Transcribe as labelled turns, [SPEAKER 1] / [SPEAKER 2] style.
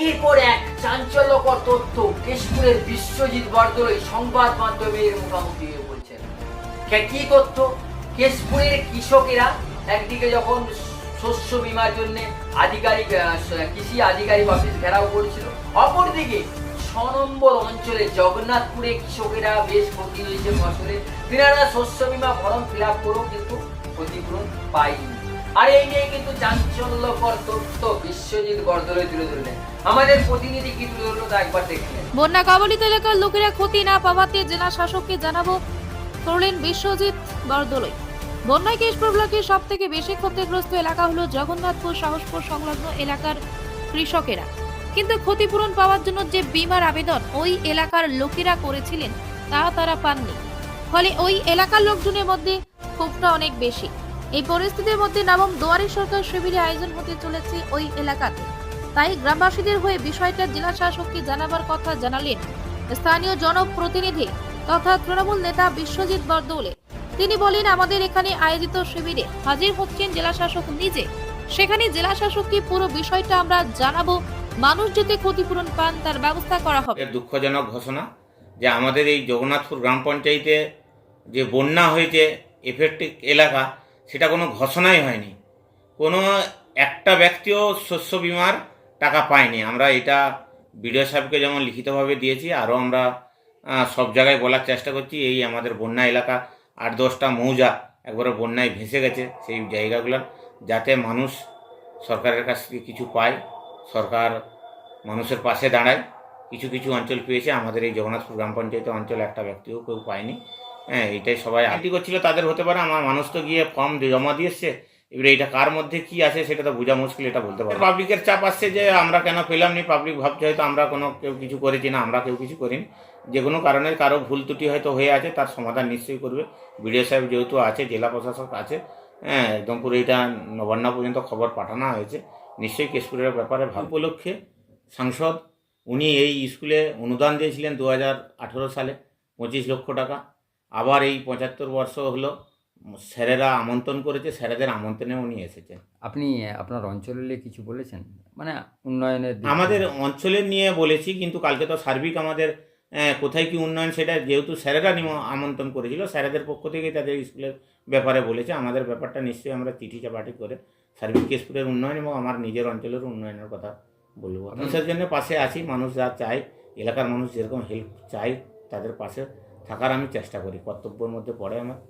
[SPEAKER 1] একের পর এক চাঞ্চল্যকর তথ্য কেশপুরের বিশ্বজিৎ বরদলৈ সংবাদ মাধ্যমের মুখোমুখি হয়ে বলছেন? কি তথ্য? কেশপুরের কৃষকেরা একদিকে যখন শস্য বীমার জন্য আধিকারিক কৃষি আধিকারিক অফিস ঘেরাও করেছিল, অপরদিকে ছ নম্বর অঞ্চলে জগন্নাথপুরে কৃষকেরা বেশ ক্ষতি হয়েছে ফসলে। তিনারা শস্য বীমা ফর্ম ফিল আপ করেও কিন্তু ক্ষতিপূরণ পায়নি। আর এই নিয়ে কিন্তু চাঞ্চল্যকর তথ্য বিশ্বজিৎ তুলে ধরলেন। আমাদের প্রতিনিধি কি তুলে ধরলো তা একবার দেখে নেন।
[SPEAKER 2] বন্যা কবলিত এলাকার লোকেরা ক্ষতি না পাওয়াতে জেলা শাসককে জানাব করলেন বিশ্বজিৎ বন্যায় কেশপুর ব্লকের সব থেকে বেশি ক্ষতিগ্রস্ত এলাকা হলো জগন্নাথপুর সাহসপুর সংলগ্ন এলাকার কৃষকেরা। কিন্তু ক্ষতিপূরণ পাওয়ার জন্য যে বিমার আবেদন ওই এলাকার লোকেরা করেছিলেন তা তারা পাননি। ফলে ওই এলাকার লোকজনের মধ্যে ক্ষোভটা অনেক বেশি। এই পরিস্থিতির মধ্যে নবম দুয়ারি সরকার শিবিরে আয়োজন হতে চলেছে ওই এলাকাতে। তাই গ্রামবাসীদের হয়ে বিষয়টা জেলা শাসককে জানাবার কথা জানালেন স্থানীয় জনপ্রতিনিধি তথা তৃণমূল নেতা বিশ্বজিৎ বরদৌলে। তিনি বলেন, আমাদের এখানে আয়োজিত শিবিরে হাজির হচ্ছেন জেলা শাসক নিজে। সেখানে জেলা শাসককে পুরো বিষয়টা আমরা জানাব। মানুষ যাতে ক্ষতিপূরণ পান, তার ব্যবস্থা করা হবে।
[SPEAKER 3] দুঃখজনক ঘোষণা যে আমাদের এই জগন্নাথপুর গ্রাম পঞ্চায়েতে যে বন্যা হয়েছে এফেক্টিভ এলাকা সেটা কোনো ঘোষণাই হয়নি। কোনো একটা ব্যক্তিও শস্য বিমার টাকা পায়নি। আমরা এটা বিডিও সাহেবকে যেমন লিখিতভাবে দিয়েছি, আরও আমরা সব জায়গায় বলার চেষ্টা করছি, এই আমাদের বন্যা এলাকা আট দশটা মৌজা একবারে বন্যায় ভেসে গেছে সেই জায়গাগুলোর, যাতে মানুষ সরকারের কাছ থেকে কিছু পায়, সরকার মানুষের পাশে দাঁড়ায়। কিছু কিছু অঞ্চল পেয়েছে, আমাদের এই জগন্নাথপুর গ্রাম পঞ্চায়েত অঞ্চল একটা ব্যক্তিও কেউ পায়নি। হ্যাঁ এইটাই সবাই আইডি করছিল, তাদের হতে পারে, আমার মানুষ তো গিয়ে ফর্ম জমা দিয়েছে। এবারে এটা কার মধ্যে কি আছে সেটা তো বোঝা মুশকিল, এটা বলতে পারব পাবলিকের চাপ আসছে যে আমরা কেন পেলাম নি পাবলিক ভাবছে হয়তো আমরা কোনো কেউ কিছু করেছি না, আমরা কেউ কিছু করিনি। যে কোনো কারণে কারও ভুল ত্রুটি হয়তো হয়ে আছে, তার সমাধান নিশ্চয়ই করবে। বিডিও সাহেব যেহেতু আছে, জেলা প্রশাসক আছে হ্যাঁ একদম পুরো এটা নবান্ন পর্যন্ত খবর পাঠানো হয়েছে, নিশ্চয়ই কেশপুরের ব্যাপারে ভাব উপলক্ষে সাংসদ, উনি এই স্কুলে অনুদান দিয়েছিলেন দু হাজার আঠেরো সালে, পঁচিশ লক্ষ টাকা। আবার এই পঁচাত্তর বর্ষ হলো স্যারেরা আমন্ত্রণ করেছে স্যারেদের আমন্ত্রণে উনি এসেছেন।
[SPEAKER 4] আপনি আপনার অঞ্চলে কিছু বলেছেন? মানে উন্নয়নের
[SPEAKER 3] আমাদের অঞ্চলের নিয়ে বলেছি কিন্তু কালকে তো সার্বিক আমাদের কোথায় কি উন্নয়ন সেটা যেহেতু স্যারেরা আমন্ত্রণ করেছিল স্যারেদের পক্ষ থেকে তাদের স্কুলের ব্যাপারে বলেছে। আমাদের ব্যাপারটা নিশ্চয়ই আমরা চিঠি চাপাটি করে সার্বিক স্কুলের উন্নয়ন এবং আমার নিজের অঞ্চলের উন্নয়নের কথা বলব। মানুষের জন্য পাশে আছি মানুষ যা চায় এলাকার মানুষ যেরকম হেল্প চায় তাদের পাশে থাকার আমি চেষ্টা করি কর্তব্যের মধ্যে পড়ে আমার।